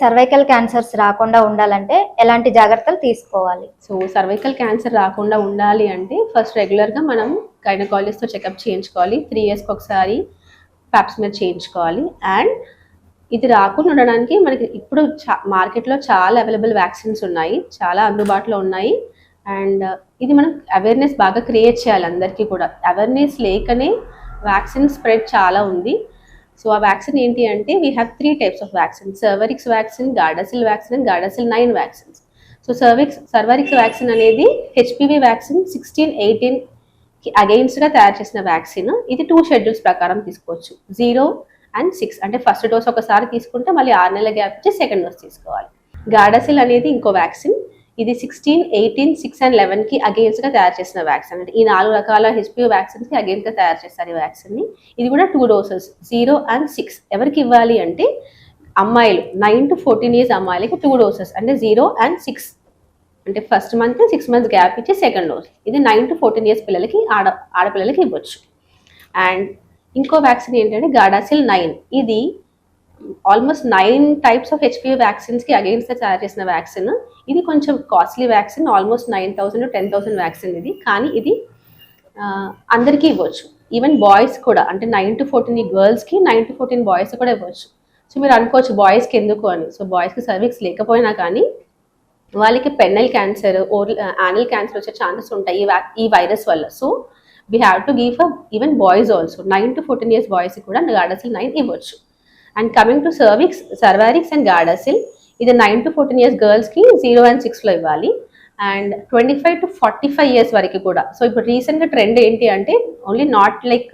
Cervical cancers రాకుండా ఉండాలంటే ఎలాంటి జాగ్రత్తలు తీసుకోవాలి? సో సర్వైకల్ క్యాన్సర్ రాకుండా ఉండాలి అంటే ఫస్ట్ రెగ్యులర్గా మనం గైనకాలజిస్ట్తో చెకప్ చేయించుకోవాలి. త్రీ ఇయర్స్కి ఒకసారి ప్యాప్స్మేర్ చేయించుకోవాలి. అండ్ ఇది రాకుండా ఉండడానికి మనకి ఇప్పుడు చా మార్కెట్లో చాలా అవైలబుల్ వ్యాక్సిన్స్ ఉన్నాయి. చాలా అందుబాటులో ఉన్నాయి. అండ్ ఇది మనం అవేర్నెస్ బాగా క్రియేట్ చేయాలి అందరికీ కూడా. అవేర్నెస్ లేకనే వ్యాక్సిన్ స్ప్రెడ్ చాలా ఉంది. సో ఆ వ్యాక్సిన్ ఏంటి అంటే we have three types of vaccine Cervarix vaccine Gardasil vaccine and nine vaccines so cervix Cervarix vaccine అనేది హెచ్పివి వ్యాక్సిన్ సిక్స్టీన్ ఎయిటీన్ అగెయిన్స్ట్గా తయారు చేసిన వ్యాక్సిన్ ఇది టూ షెడ్యూల్స్ ప్రకారం తీసుకోవచ్చు. జీరో అండ్ సిక్స్ అంటే ఫస్ట్ డోస్ ఒకసారి తీసుకుంటే మళ్ళీ ఆరు నెలల గ్యాప్ ఇచ్చి సెకండ్ డోస్ తీసుకోవాలి. గార్డాసిల్ అనేది ఇంకో వ్యాక్సిన్ ఇది సిక్స్టీన్ ఎయిటీన్ సిక్స్ అండ్ లెవెన్కి అగెయిన్స్ట్గా తయారు చేసిన వ్యాక్సిన్ అంటే ఈ నాలుగు రకాల హెచ్పిఓ వ్యాక్సిన్స్కి అగెయిన్స్గా తయారు చేస్తారు ఈ వ్యాక్సిన్ని ఇది కూడా two doses zero and six ఎవరికి ఇవ్వాలి అంటే అమ్మాయిలు నైన్ టు ఫోర్టీన్ ఇయర్స్ అమ్మాయిలకి టూ డోసెస్ అంటే జీరో అండ్ సిక్స్ అంటే first month six months gap ఇచ్చి సెకండ్ డోస్ ఇది నైన్ టు ఫోర్టీన్ ఇయర్స్ పిల్లలకి ఆడ ఆడపిల్లలకి ఇవ్వచ్చు. అండ్ ఇంకో వ్యాక్సిన్ ఏంటంటే గాడాసిల్ నైన్ ఇది almost nine types of HPV వ్యాక్సిన్స్కి against తయారు చేసిన వ్యాక్సిన్ ఇది కొంచెం costly vaccine almost nine thousand ten thousand vaccine ఇది. కానీ ఇది అందరికీ ఇవ్వచ్చు. ఈవెన్ బాయ్స్ కూడా అంటే నైన్ టు ఫోర్టీన్ ఈ గర్ల్స్కి నైన్ టు ఫోర్టీన్ బాయ్స్ కూడా ఇవ్వచ్చు. సో మీరు అనుకోవచ్చు బాయ్స్కి ఎందుకు అని. సో బాయ్స్కి సర్వీక్స్ లేకపోయినా కానీ వాళ్ళకి penile cancer or anal cancer వచ్చే ఛాన్సెస్ ఉంటాయి ఈ వ్యాక్ ఈ వైరస్ వల్ల. So we have to give uh even boys also nine to fourteen years బాయ్స్కి కూడా గార్డసిల్ నైన్ ఇవ్వచ్చు. And coming to cervix Cervarix and Gardasil ఇది నైన్ టు ఫోర్టీన్ ఇయర్స్ గర్ల్స్కి జీరో అండ్ సిక్స్లో ఇవ్వాలి and twenty five to forty five years వరకు కూడా. So ఇప్పుడు రీసెంట్గా ట్రెండ్ ఏంటి అంటే only not like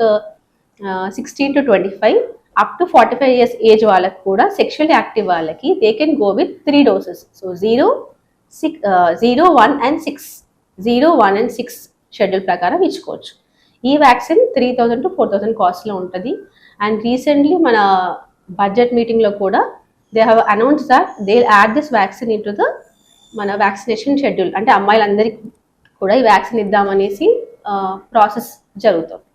sixteen to twenty five up to forty five years age వాళ్ళకి కూడా సెక్షువల్ యాక్టివ్ వాళ్ళకి they can go with three doses so zero six zero one and six zero one and six schedule ప్రకారం ఇచ్చుకోవచ్చు. ఈ vaccine three thousand to four thousand కాస్ట్లో ఉంటుంది. And recently మన budget మీటింగ్లో కూడా they have announce that they add this vaccine into the మన vaccination schedule అంటే అమ్మాయిలందరికీ కూడా ఈ వ్యాక్సిన్ ఇద్దామనేసి ప్రాసెస్ జరుగుతుంది.